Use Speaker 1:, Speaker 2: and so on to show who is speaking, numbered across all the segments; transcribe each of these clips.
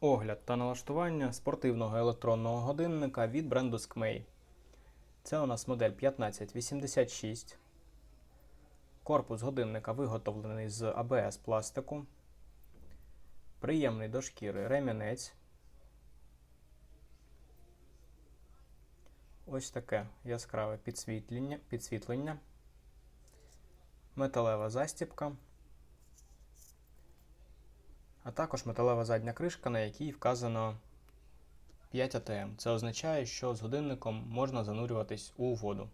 Speaker 1: Огляд та налаштування спортивного електронного годинника від бренду Skmei. Це у нас модель 1586. Корпус годинника виготовлений з ABS пластику. Приємний до шкіри ремінець. Ось таке яскраве підсвітлення, підсвітлення. Металева застібка. А також металева задня кришка, на якій вказано 5 АТМ. Це означає, що з годинником можна занурюватись у воду.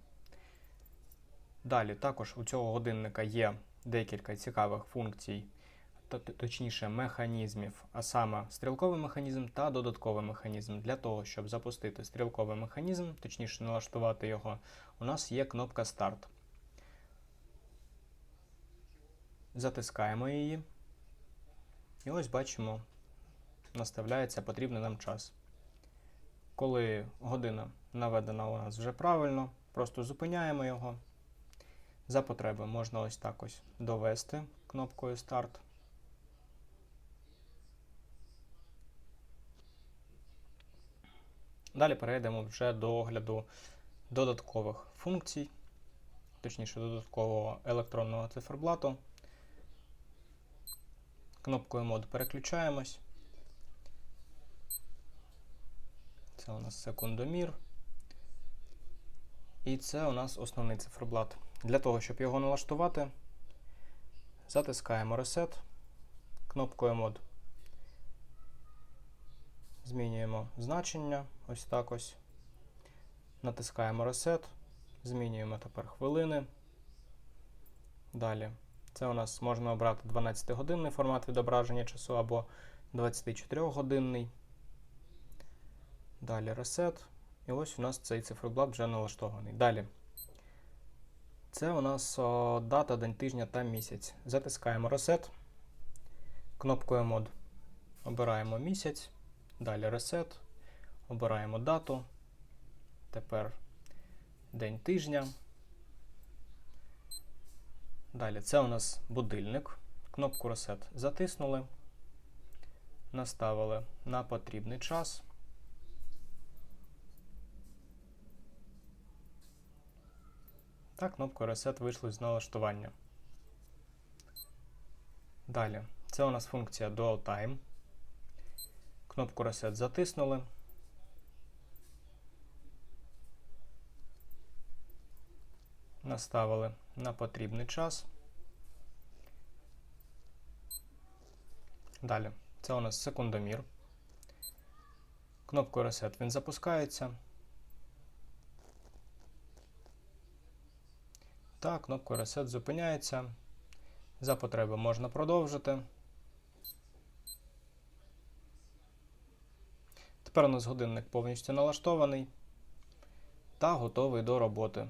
Speaker 1: Далі, також у цього годинника є декілька цікавих функцій, точніше механізмів, а саме стрілковий механізм та додатковий механізм. Для того, щоб запустити стрілковий механізм, точніше налаштувати його, у нас є кнопка старт. Затискаємо її. І ось бачимо, наставляється потрібний нам час. Коли година наведена у нас вже правильно, просто зупиняємо його. За потреби можна ось так ось довести кнопкою старт. Далі перейдемо вже до огляду додаткових функцій, точніше додаткового електронного циферблату. Кнопкою мод переключаємось. Це у нас секундомір. І це у нас основний циферблат. Для того, щоб його налаштувати, затискаємо Reset кнопкою мод. Змінюємо значення. Ось так ось. Натискаємо Reset. Змінюємо тепер хвилини. Далі. Це у нас можна обрати 12-годинний формат відображення часу або 24-годинний. Далі Reset. І ось у нас цей циферблат вже налаштований. Далі. Це у нас о, дата, день тижня та місяць. Затискаємо Reset. Кнопкою мод. Обираємо місяць. Далі Reset. Обираємо дату. Тепер день тижня. Далі це у нас будильник. Кнопку Reset затиснули. Наставили на потрібний час. Та кнопкою Reset вийшли з налаштування. Далі. Це у нас функція Dual Time. Кнопку Reset затиснули. Наставили на потрібний час. Далі. Це у нас секундомір. Кнопкою Reset він запускається. Та кнопкою Reset зупиняється. За потреби можна продовжити. Тепер у нас годинник повністю налаштований та готовий до роботи.